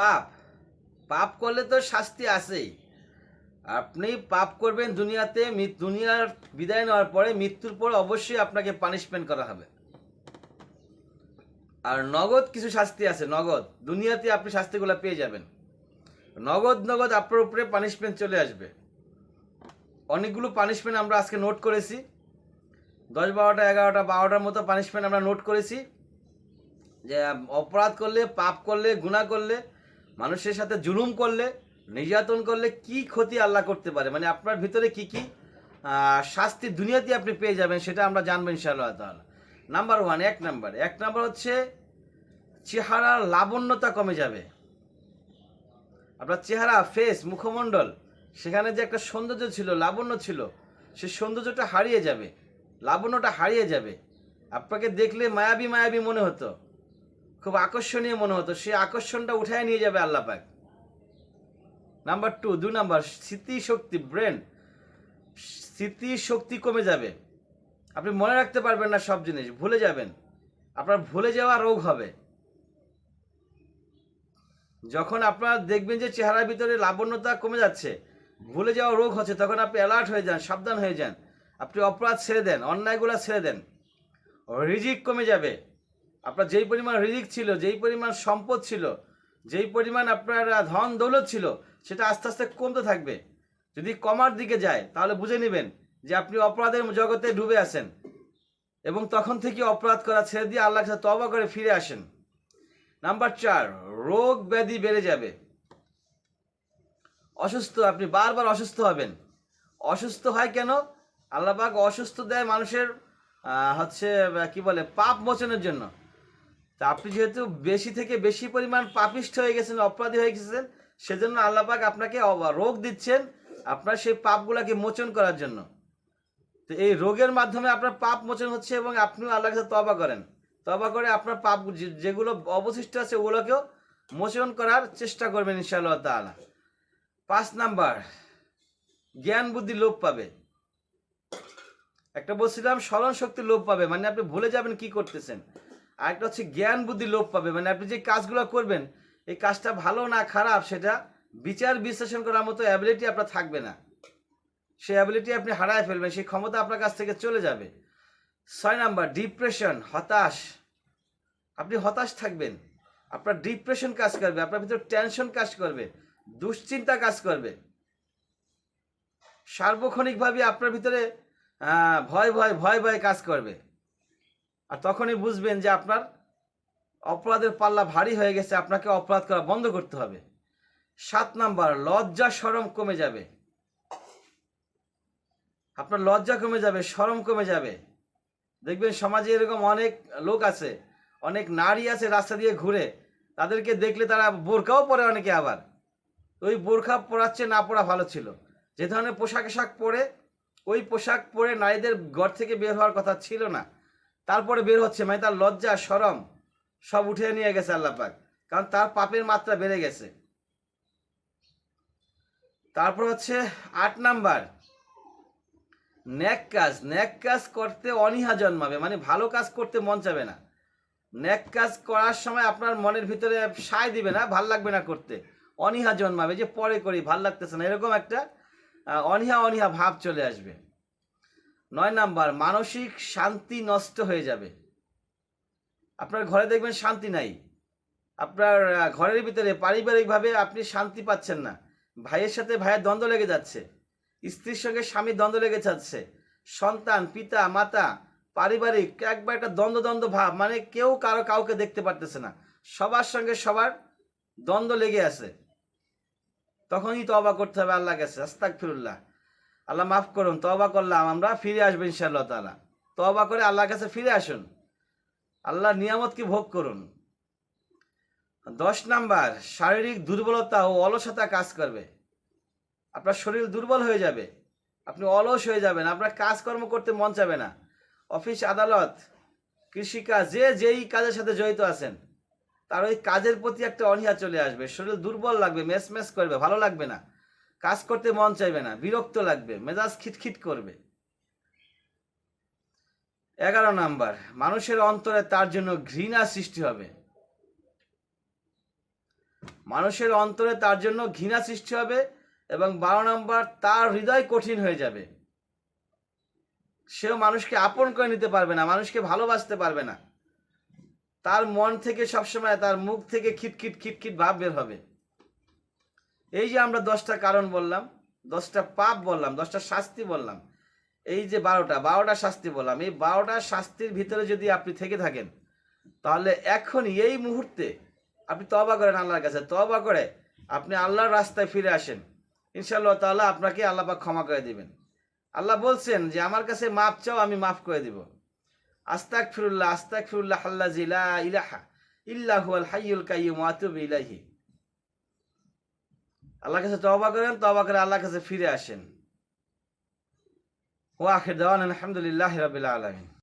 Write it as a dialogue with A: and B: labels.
A: পাপ। পাপ করলে তো শাস্তি আছেই। আপনি পাপ করবেন দুনিয়াতে দুনিয়ার বিদায় নেওয়ার পরে মৃত্যুর পর অবশ্যই আপনাকে পানিশমেন্ট করা হবে। আর নগদ কিছু শাস্তি আছে, নগদ। দুনিয়াতে আপনি শাস্তিগুলো পেয়ে যাবেন। নগদ নগদ আপনার উপরে পানিশমেন্ট চলে আসবে। অনেকগুলো পানিশমেন্ট আমরা আজকে নোট করেছি। দশ বারোটা, এগারোটা, বারোটার মতো পানিশমেন্ট আমরা নোট করেছি। যে, অপরাধ করলে, পাপ করলে, গুনাহ করলে মানুষের সাথে জুলুম করলে, নির্যাতন করলে কি ক্ষতি আল্লাহ করতে পারে? মানে আপনার ভিতরে কি কি শাস্তি দুনিয়াতে আপনি পেয়ে যাবেন সেটা আমরা জানবেন ইনশাআল্লাহ তাআলা। নাম্বার ওয়ান এক নাম্বার এক নাম্বার হচ্ছে, চেহারার লাবণ্যতা কমে যাবে। আপনার চেহারা ফেস মুখমণ্ডল, সেখানে যে একটা সৌন্দর্য ছিল, লাবণ্য ছিল, সে সৌন্দর্যটা হারিয়ে যাবে। লাবণ্যটা হারিয়ে যাবে। আপনাকে দেখলে মায়াবী মায়াবী মনে হতো। খুব আকর্ষণীয় মনে হতো। সেই আকর্ষণটা উঠায় নিয়ে যাবে আল্লাহ পাক নাম্বার টু দুই নাম্বার স্মৃতি শক্তি ব্রেন স্মৃতি শক্তি কমে যাবে। আপনি মনে রাখতে পারবেন না সব জিনিস, ভুলে যাবেন। আপনার ভুলে যাওয়া রোগ হবে। যখন আপনার দেখবেন যে চেহারার ভিতরে লাবণ্যতা কমে যাচ্ছে, ভুলে যাওয়া রোগ হচ্ছে, তখন আপনি অ্যালার্ট হয়ে যান, সাবধান হয়ে যান। আপনি অপরাধ ছেড়ে দেন, অন্যায়গুলো ছেড়ে দেন। রিজিক কমে যাবে। আপনার যেই পরিমাণ রিজিক ছিল, যেই পরিমাণ সম্পদ ছিল, যেই পরিমাণ আপনার ধন দৌলত ছিল, সেটা আস্তে আস্তে কমতে থাকবে। যদি কমার দিকে যায়, তাহলে বুঝে নেবেন যে আপনি অপরাধের জগতে ডুবে আছেন এবং তখন থেকে অপরাধ করা ছেড়ে দিয়ে আল্লাহ তবা করে ফিরে আসেন। নাম্বার চার, রোগ ব্যাধি বেড়ে যাবে। অসুস্থ, আপনি বারবার অসুস্থ হবেন। অসুস্থ হয় কেন? আল্লাহবাক অসুস্থ দেয় মানুষের হচ্ছে কি বলে, পাপ মোচনের জন্য। তা আপনি যেহেতু বেশি থেকে বেশি পরিমাণ পাপিষ্ঠ হয়ে গেছেন, অপরাধী হয়ে গেছেন, সেজন্য আল্লাপাক আপনাকে রোগ দিচ্ছেন আপনার সেই পাপগুলাকে মোচন করার জন্য। তো এই রোগের মাধ্যমে আপনার পাপ মোচন হচ্ছে এবং আপনিও আল্লাহর কাছে তবা করেন। তবা করে আপনার পাপ যেগুলো অবশিষ্ট আছে ওগুলোকেও মোচন করার চেষ্টা করবেন ইনশাআল্লাহ তাআলা। পাঁচ নাম্বার, জ্ঞান বুদ্ধি লোপ পাবে। একটা বলছিলাম, স্মরণ শক্তি লোপ পাবে মানে আপনি ভুলে যাবেন কি করতেছেন। আর একটা হচ্ছে জ্ঞান, বুদ্ধি, লোপ পাবে। মানে আপনি যে কাজগুলো করবেন, এই কাজটা ভালো না খারাপ, সেটা বিচার, বিশ্লেষণ করার মতো অ্যাবিলিটি আপনার থাকবে না। সেই অ্যাবিলিটি আপনি হারায় ফেলবেন, সেই ক্ষমতা আপনার কাছ থেকে চলে যাবে। ছয় নাম্বার ডিপ্রেশন হতাশ। আপনি হতাশ থাকবেন। আপনার ডিপ্রেশন কাজ করবে, আপনার ভিতরে টেনশন কাজ করবে, দুশ্চিন্তা কাজ করবে। সার্বক্ষণিকভাবে আপনার ভিতরে ভয় ভয় ভয় ভয় কাজ করবে। আর তখনই বুঝবেন যে আপনার অপরাধের পাল্লা ভারী হয়ে গেছে, আপনাকে অপরাধ করা বন্ধ করতে হবে। সাত নাম্বার, লজ্জা সরম কমে যাবে। আপনার লজ্জা কমে যাবে, সরম কমে যাবে। দেখবেন সমাজে এরকম অনেক লোক আছে, অনেক নারী আছে রাস্তা দিয়ে ঘুরে, তাদেরকে দেখলে তারা বোরখাও পরে অনেকে আবার। ওই বোরখা পরাচ্ছে না পরা ভালো ছিল। যে ধরনের পোশাক আশাক পরে, ওই পোশাক পরে নারীদের ঘর থেকে বের হওয়ার কথা ছিল না। তারপরে বের হচ্ছে মানে তার লজ্জা, সরম, সব উঠে নিয়ে গেছে আল্লাপাক। কারণ তার পাপের মাত্রা বেড়ে গেছে। তারপর হচ্ছে আট নাম্বার। ন্যাক কাজ ন্যাক কাজ করতে অনীহা জন্মাবে মানে ভালো কাজ করতে মন চাবে না। ন্যাক কাজ করার সময় আপনার মনের ভিতরে সায় দিবে না, ভালো লাগবে না করতে। অনীহা জন্মাবে যে পরে করি, ভালো লাগতেছে না। এরকম একটা অনীহা অনীহা ভাব চলে আসবে। নয় নাম্বার, মানসিক শান্তি নষ্ট হয়ে যাবে। আপনার ঘরে দেখবেন শান্তি নাই। আপনার ঘরের ভিতরে পারিবারিকভাবে আপনি শান্তি পাচ্ছেন না। ভাইয়ের সাথে ভাইয়ের দ্বন্দ্ব লেগে যাচ্ছে। স্ত্রীর সঙ্গে স্বামীর দ্বন্দ্ব লেগে যাচ্ছে। সন্তান, পিতা, মাতা, পারিবারিক একবার একটা দ্বন্দ্ব দ্বন্দ্ব ভাব মানে কেউ কারও কাউকে দেখতে পারতেছে না। সবার সঙ্গে সবার দ্বন্দ্ব লেগে আছে। তখনই তবা করতে হবে আল্লাহ কাছে। আস্তাক ফিরুল্লাহ আল্লাহ মাফ করুন তবা করলাম, আমরা ফিরে আসব ইনশাআল্লাহ তালা তবা করে আল্লাহর কাছে ফিরে আসুন। আল্লাহ নিয়ামতকে ভোগ করুন। দশ নাম্বার, শারীরিক দুর্বলতা ও অলসতা কাজ করবে। আপনার শরীর দুর্বল হয়ে যাবে, আপনি অলস হয়ে যাবেন, আপনার কাজকর্ম করতে মন চাবে না। অফিস, আদালত, কৃষিকাজ, যে যেই কাজের সাথে জড়িত আছেন, তার ওই কাজের প্রতি একটা অনীহা চলে আসবে। শরীর দুর্বল লাগবে মেস মেস করবে, ভালো লাগবে না। কাজ করতে মন চাইবে না, বিরক্ত লাগবে, মেজাজ খিটখিট করবে। এগারো নাম্বার, মানুষের অন্তরে তার জন্য ঘৃণা সৃষ্টি হবে। মানুষের অন্তরে তার জন্য ঘৃণা সৃষ্টি হবে এবং বারো নম্বর, তার হৃদয় কঠিন হয়ে যাবে। সেও মানুষকে আপন করে নিতে পারবে না, মানুষকে ভালোবাসতে পারবে না। তার মন থেকে সবসময়, তার মুখ থেকে খিটখিট খিটখিট ভাব বের হবে। এই যে আমরা দশটা কারণ বললাম, দশটা পাপ বললাম, দশটা শাস্তি বললাম, এই যে বারোটা বারোটা শাস্তি বললাম, এই বারোটা শাস্তির ভিতরে যদি আপনি থেকে থাকেন, তাহলে এখন এই মুহূর্তে আপনি তবা করেন আল্লাহর কাছে তবা করে আপনি আল্লাহর রাস্তায় ফিরে আসেন। ইনশাআল্লাহ তাআলা আপনাকে আল্লাহ ক্ষমা করে দিবেন। আল্লাহ বলছেন যে, আমার কাছে মাপ চাও, আমি মাফ করে দিব। আস্তাক ফিরুল্লাহ আস্তাক ফিরুল্লাহ আল্লাহ ইলাহা ইল্লাহু কাইয়ুম ওয়া আতুবু ইলাইহি। আল্লাহর কাছে তওবা করেন, তওবা করে আল্লাহর কাছে ফিরে আসেন। ওয়া আখির দাওয়ানা আলহামদুলিল্লাহি রাব্বিল আলামিন।